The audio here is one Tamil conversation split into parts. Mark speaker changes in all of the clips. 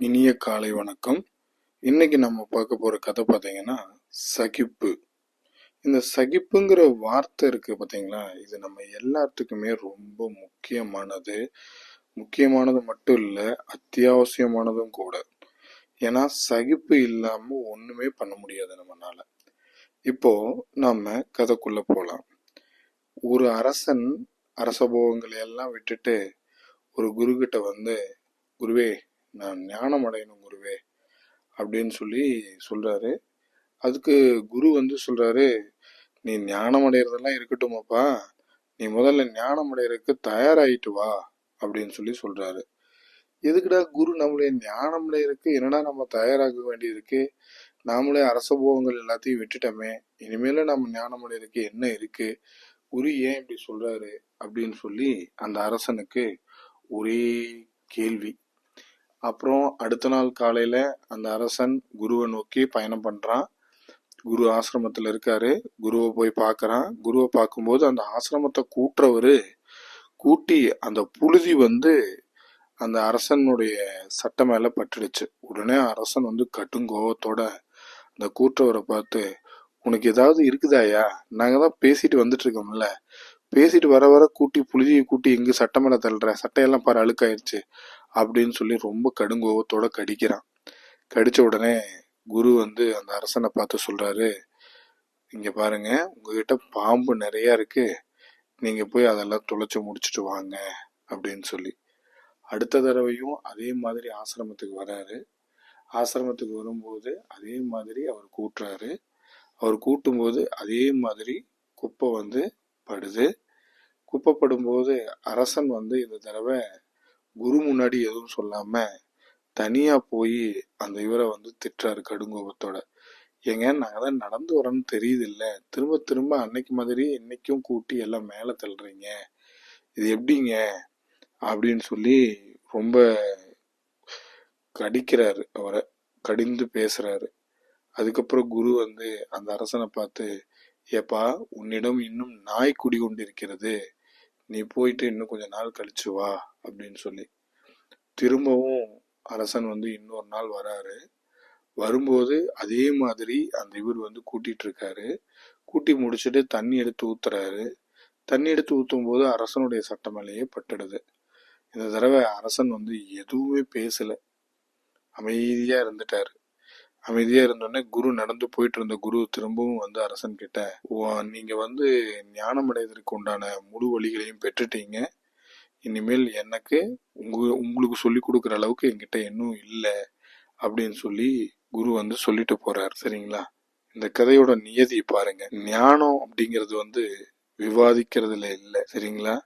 Speaker 1: இனிய காலை வணக்கம். இன்னைக்கு நம்ம பார்க்க போற கதை பார்த்தீங்கன்னா சகிப்பு. இந்த சகிப்புங்கிற வார்த்தை இருக்கு பார்த்தீங்களா? இது நம்ம எல்லாத்துக்குமே ரொம்ப முக்கியமானது. முக்கியமானது மட்டும் இல்லை அத்தியாவசியமானதும் கூட. ஏன்னா சகிப்பு இல்லாம ஒண்ணுமே பண்ண முடியாது நம்மனால. இப்போ நம்ம கதைக்குள்ள போலாம். ஒரு அரசன் அரசபோகங்களை எல்லாம் விட்டுட்டு ஒரு குரு கிட்ட வந்து குருவே நான் ஞானம் அடையணும் குருவே அப்படின்னு சொல்லி சொல்றாரு. அதுக்கு குரு வந்து சொல்றாரு நீ ஞானம் அடையிறதெல்லாம் இருக்கட்டுமாப்பா நீ முதல்ல ஞானம் அடையறதுக்கு தயாராயிட்டு வா அப்படின்னு சொல்லி சொல்றாரு. எதுக்குடா குரு நம்மளே ஞானம் அடையறதுக்கு என்னடா நம்ம தயாராக வேண்டியிருக்கு? நாமளே அரச போகங்கள் எல்லாத்தையும் விட்டுட்டோமே இனிமேல நம்ம ஞானம் அடையறதுக்கு என்ன இருக்கு? குரு ஏன் இப்படி சொல்றாரு? அப்படின்னு சொல்லி அந்த அரசனுக்கு ஒரே கேள்வி. அப்புறம் அடுத்த நாள் காலையில அந்த அரசன் குருவை நோக்கி பயணம் பண்றான். குரு ஆசிரமத்தில் இருக்காரு. குருவை போய் பார்க்கறான். குருவை பார்க்கும்போது அந்த ஆசிரமத்தை கூட்டுறவர் கூட்டி அந்த புழுதி வந்து அந்த அரசனுடைய சட்டை மேல பட்டுடுச்சு. உடனே அரசன் வந்து கட்டுங்கோவத்தோட அந்த கூட்டுறவரை பார்த்து உனக்கு ஏதாவது இருக்குதாயா நாங்க தான் பேசிட்டு வந்துட்டு இருக்கோம்ல. பேசிட்டு வர வர கூட்டி புழுதியை கூட்டி எங்க சட்டமேல தள்ளுற? சட்டையெல்லாம் பாரு அழுக்காயிருச்சு. அப்படின்னு சொல்லி ரொம்ப கடுங்கோவத்தோட கடிக்கிறான். கடிச்ச உடனே குரு வந்து அந்த அரசனை பார்த்து சொல்றாரு இங்க பாருங்க உங்ககிட்ட பாம்பு நிறைய இருக்கு. நீங்க போய் அதெல்லாம் தொலைச்சு முடிச்சுட்டு வாங்க அப்படின்னு சொல்லி. அடுத்த தடவையும் அதே மாதிரி ஆசிரமத்துக்கு வராரு. ஆசிரமத்துக்கு வரும்போது அதே மாதிரி அவர் கூட்டுறாரு. அவர் கூட்டும்போது அதே மாதிரி குப்பை வந்து படுது. குப்பைப்படும்போது அரசன் வந்து இந்த தடவை குரு முன்னாடி எதுவும் சொல்லாம தனியா போய் அந்த இவரை வந்து திட்டுறாரு கடுங்கோபத்தோட. ஏங்க நாங்கள் தான் நடந்து வரோன்னு தெரியுது இல்லை திரும்ப திரும்ப அன்னைக்கு மாதிரி இன்னைக்கும் கூட்டி எல்லாம் மேலே தள்ளுறீங்க. இது எப்படிங்க? அப்படின்னு சொல்லி ரொம்ப கடிக்கிறாரு அவரை. கடிந்து பேசுறாரு. அதுக்கப்புறம் குரு வந்து அந்த அரசனை பார்த்து ஏப்பா உன்னிடம் இன்னும் நாய் குடி கொண்டிருக்கிறது நீ போயிட்டு இன்னும் கொஞ்ச நாள் கழிச்சு வா. அப்படின்னு சொல்லி. திரும்பவும் அரசன் வந்து இன்னொரு நாள் வராரு. வரும்போது அதே மாதிரி அந்த இவர் வந்து கூட்டிட்டு இருக்காரு கூட்டி முடிச்சுட்டு தண்ணி எடுத்து ஊத்துறாரு. தண்ணி எடுத்து ஊற்றும் போது அரசனுடைய சட்ட மேலேயே பட்டுடுது. இந்த தடவை அரசன் வந்து எதுவுமே பேசல. அமைதியா இருந்துட்டாரு. அமைதியா இருந்தோடனே குரு நடந்து போயிட்டு இருந்த குரு திரும்பவும் வந்து அரசன் கிட்ட "ஓ, நீங்க வந்து ஞானம் அடைவதற்கு உண்டான முழு வழிகளையும் பெற்றுட்டீங்க. இனிமேல் எனக்கு உங்க உங்களுக்கு சொல்லி கொடுக்குற அளவுக்கு என்கிட்ட இன்னும் இல்லை அப்படின்னு சொல்லி குரு வந்து சொல்லிட்டு போறார். சரிங்களா? இந்த கதையோட நியதி பாருங்க. ஞானம் அப்படிங்கிறது வந்து விவாதிக்கிறதுல இல்லை. சரிங்களா?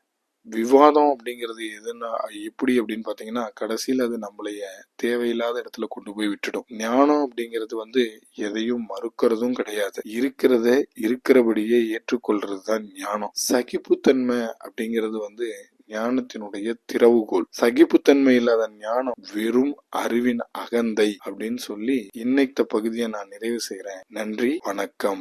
Speaker 1: விவாதம் அப்படிங்கிறது எதுன்னா எப்படி அப்படின்னு பாத்தீங்கன்னா கடைசியில் அது நம்மளைய தேவையில்லாத இடத்துல கொண்டு போய் விட்டுடும். ஞானம் அப்படிங்கிறது வந்து எதையும் மறுக்கிறதும் கிடையாது. இருக்கிறத இருக்கிறபடியே ஏற்றுக்கொள்றது தான் ஞானம். சகிப்புத்தன்மை அப்படிங்கிறது வந்து ஞானத்தினுடைய திறவுகோல். சகிப்புத்தன்மை இல்லாத ஞானம் வெறும் அறிவின் அகந்தை அப்படின்னு சொல்லி இன்னைத்த பகுதியை நான் நிறைவு செய்கிறேன் நன்றி வணக்கம்.